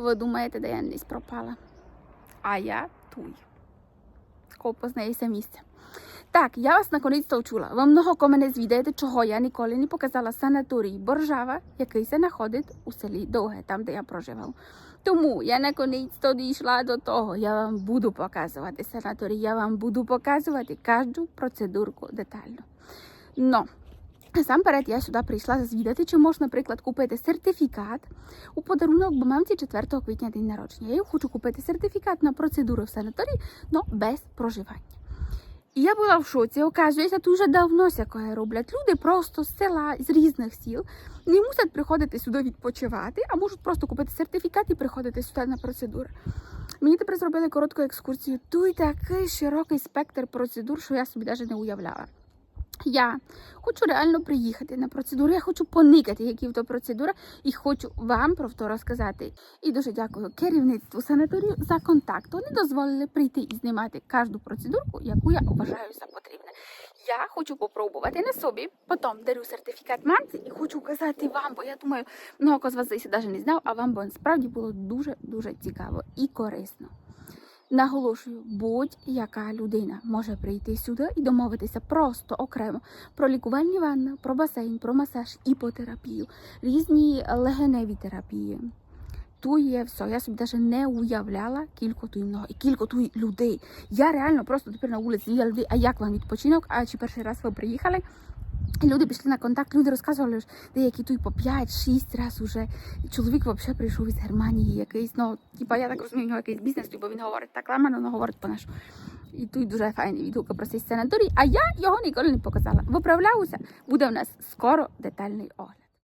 Ви думаєте, де я десь пропала? А я туй. Коли познається місце. Так, я вас наконець чула. Ви много мене звідаєте, чого я ніколи не показала санаторій Боржава, який се знаходить у селі Довге, там, де я проживав. Тому я наконець дійшла до того. Я вам буду показувати санаторій, я вам буду показувати кожну процедурку детально. Но насамперед я сюди прийшла звідати, чи можна, наприклад, купити сертифікат у подарунок, бо мамці 4 квітня день народження. Я хочу купити сертифікат на процедуру в санаторії, але без проживання. І я була в шоці. Оказується, дуже давно сякое роблять. Люди просто з села, з різних сіл не мусять приходити сюди відпочивати, а можуть просто купити сертифікат і приходити сюди на процедури. Мені тепер зробили коротку екскурсію. Тут такий широкий спектр процедур, що я собі навіть не уявляла. Я хочу реально приїхати на процедуру, я хочу поникати, які то процедури, і хочу вам про то розказати. І дуже дякую керівництву санаторію за контакт. Вони дозволили прийти і знімати кожну процедурку, яку я вважаю за потрібне. Я хочу попробувати на собі, потім дарю сертифікат мамці і хочу казати вам, бо я думаю, много з вас навіть не знав, а вам бо справді було дуже дуже цікаво і корисно. Наголошую, будь-яка людина може прийти сюди і домовитися просто окремо про лікувальні ванни, про басейн, про масаж, іпотерапію, різні легеневі терапії. Тут є все. Я собі навіть не уявляла кілько тут много і кілько тут людей. Я реально просто тепер на вулиці людей. А як вам відпочинок? А чи перший раз ви приїхали? Люди пішли на контакт, люди розказували, що деякі тут по 5-6 разів уже. Чоловік взагалі прийшов із Германії якийсь, ну, типа, я так розумію, у нього якийсь бізнес, бо він говорить так ламано, але говорить по-нашому. І тут дуже файний відгуки про цей санаторій, а я його ніколи не показала. Виправляюся, буде в нас скоро детальний огляд.